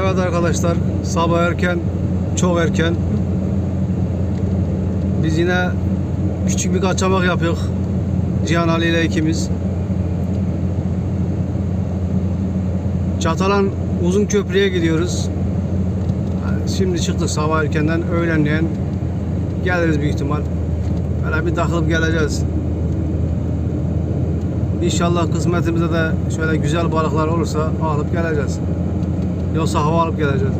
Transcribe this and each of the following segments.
Evet arkadaşlar sabah erken çok erken. Biz yine küçük bir kaçamak yapıyoruz Cihan Ali ile ikimiz. Çatalan uzun köprüye gidiyoruz. Şimdi çıktık sabah erkenden öğlenleyen geliriz büyük ihtimal. Böyle bir takılıp geleceğiz. İnşallah kısmetimizde de şöyle güzel balıklar olursa alıp geleceğiz. Yoksa hava alıp geleceğiz.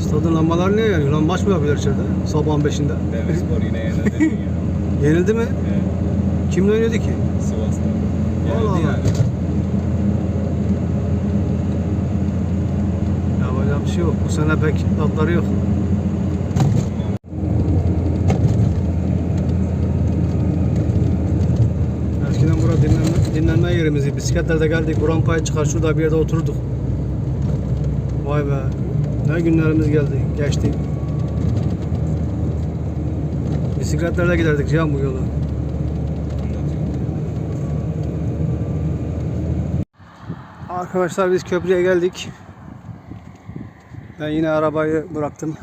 Stadın lambaları niye yanıyor? Lan maç mı yapıyorlar içeride? Sabahın beşinde. Devespor yine yenildi ya. Yenildi mi? Evet. Kimle oynuyordu ki? Sivas'ta. Allah Allah. yani. Yapacak bir şey yok. Bu sene pek tatları yok. Eskiden burada dinlenme, dinlenme yerimizdi. Bisikletlerde geldik. Bu rampaya çıkar şurada bir yerde oturduk. Vay be. Ne günlerimiz geldi. Geçti. Bisikletlerle giderdik Cihan bu yolu. Arkadaşlar biz köprüye geldik. Ben yine arabayı bıraktım.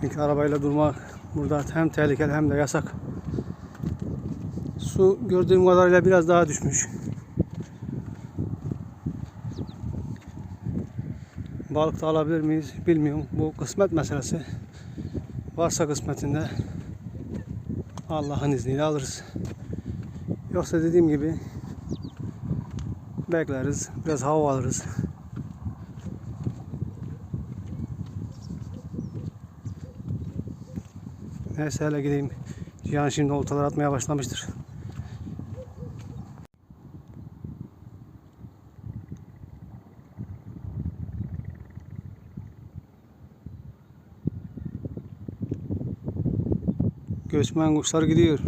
Çünkü arabayla durmak burada hem tehlikeli hem de yasak. Su gördüğüm kadarıyla biraz daha düşmüş. Balık da alabilir miyiz bilmiyorum. Bu kısmet meselesi. Varsa kısmetinde Allah'ın izniyle alırız. Yoksa dediğim gibi bekleriz. Biraz hava alırız. Neyse hele gideyim. Cihan şimdi oltalar atmaya başlamıştır. Göçmen kuşlar gidiyor.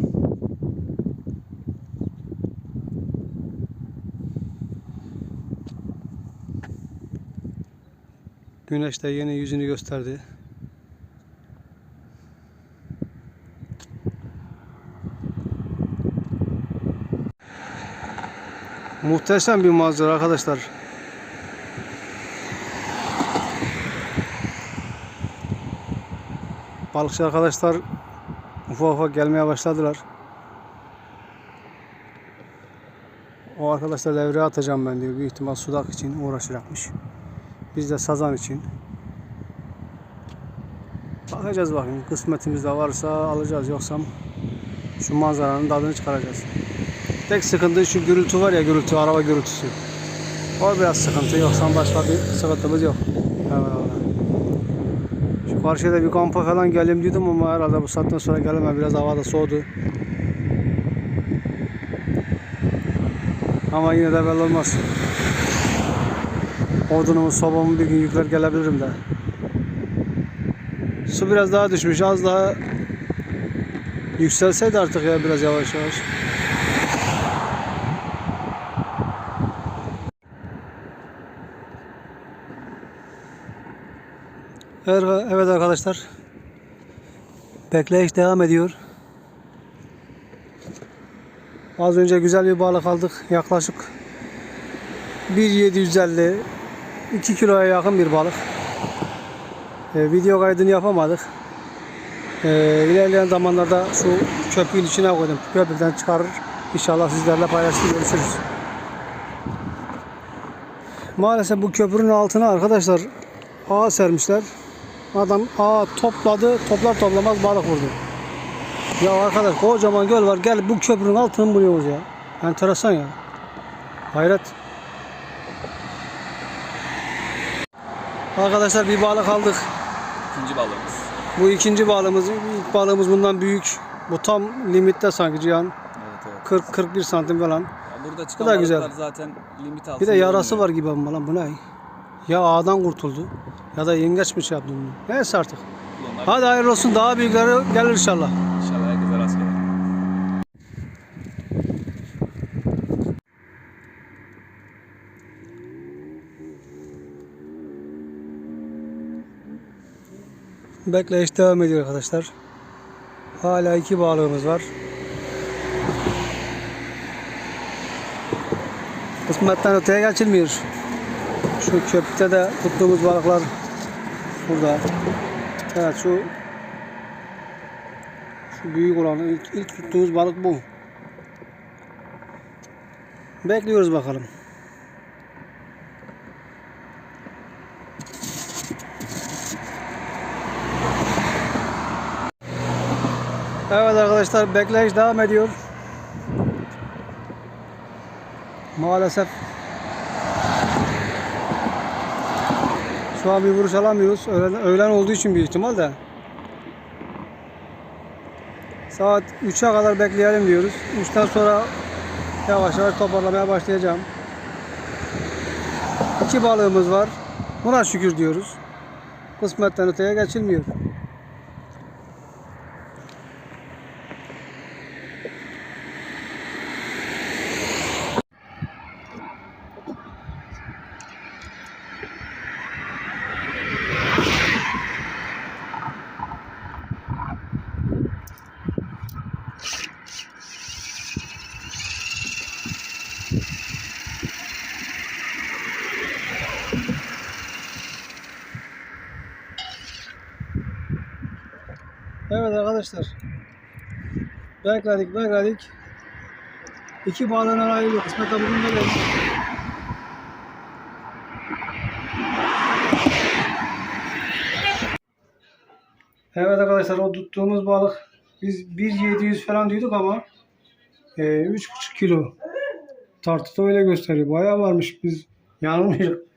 Güneş de yeni yüzünü gösterdi. Muhteşem bir manzara arkadaşlar. Balıkçı arkadaşlar ufak ufak gelmeye başladılar. O arkadaşlar devreye atacağım ben diyor. Büyük ihtimal sudak için uğraşacakmış. Biz de sazan için. Bakacağız bakayım. Kısmetimizde varsa alacağız. Yoksa şu manzaranın tadını çıkaracağız. Tek sıkıntı şu gürültü var ya gürültü, araba gürültüsü. O biraz sıkıntı yoksa başka bir sıkıntımız yok. Evet, karşıya da bir kampa falan geleyim dedim ama herhalde bu saatten sonra gelemem. Biraz hava da soğudu. Ama yine de belli olmaz. Odunumu, sobamı bir gün yükler gelebilirim de. Su biraz daha düşmüş. Az daha yükselseydi artık ya biraz yavaş yavaş. Evet, arkadaşlar. Bekleyiş devam ediyor. Az önce güzel bir balık aldık. Yaklaşık 1.750 2 kiloya yakın bir balık. Ee, video kaydını yapamadık. Ee, ilerleyen zamanlarda şu köpüğün içine koydum. Köpükten çıkarır. İnşallah sizlerle paylaşır görüşürüz. Maalesef bu köprünün altına arkadaşlar ağ sermişler. Adam ağ topladı, toplar toplamaz balık vurdu. Ya arkadaş kocaman göl var gel bu köprünün altını buluyoruz ya. Enteresan ya. Hayret. Arkadaşlar bir balık aldık. İkinci balığımız. Bu ikinci balığımız. İlk balığımız bundan büyük. Bu tam limitte sanki Cihan. Evet evet. 40-41 santim falan. Ya burada çıkan Bu da güzel. zaten limit altında. Bir de yarası var gibi ama lan bu ne? Ya ağdan kurtuldu ya da yengeç mi şey yaptı bunu. Neyse artık. Onlar Hadi hayırlı olsun daha büyükleri gelir inşallah. İnşallah herkese rast gelir. Bekleyiş devam ediyor arkadaşlar. Hala iki balığımız var. Kısmetten öteye geçilmiyor. Şu köpükte de tuttuğumuz balıklar burada. Evet şu şu büyük olan ilk, ilk tuttuğumuz balık bu. Bekliyoruz bakalım. Evet arkadaşlar bekleyiş devam ediyor. Maalesef şu an bir vuruş alamıyoruz. Öğlen, öğlen olduğu için büyük ihtimal de. Saat 3'e kadar bekleyelim diyoruz. 3'ten sonra yavaş yavaş toparlamaya başlayacağım. İki balığımız var. Buna şükür diyoruz. Kısmetten öteye geçilmiyor. Evet arkadaşlar. Bekledik bekledik. İki balığın arayı kısmete bugün de. Evet arkadaşlar o tuttuğumuz balık biz 1.700 falan diyorduk ama e, 3.5 kilo. Tartıda öyle gösteriyor. Bayağı varmış biz yanılmıyoruz.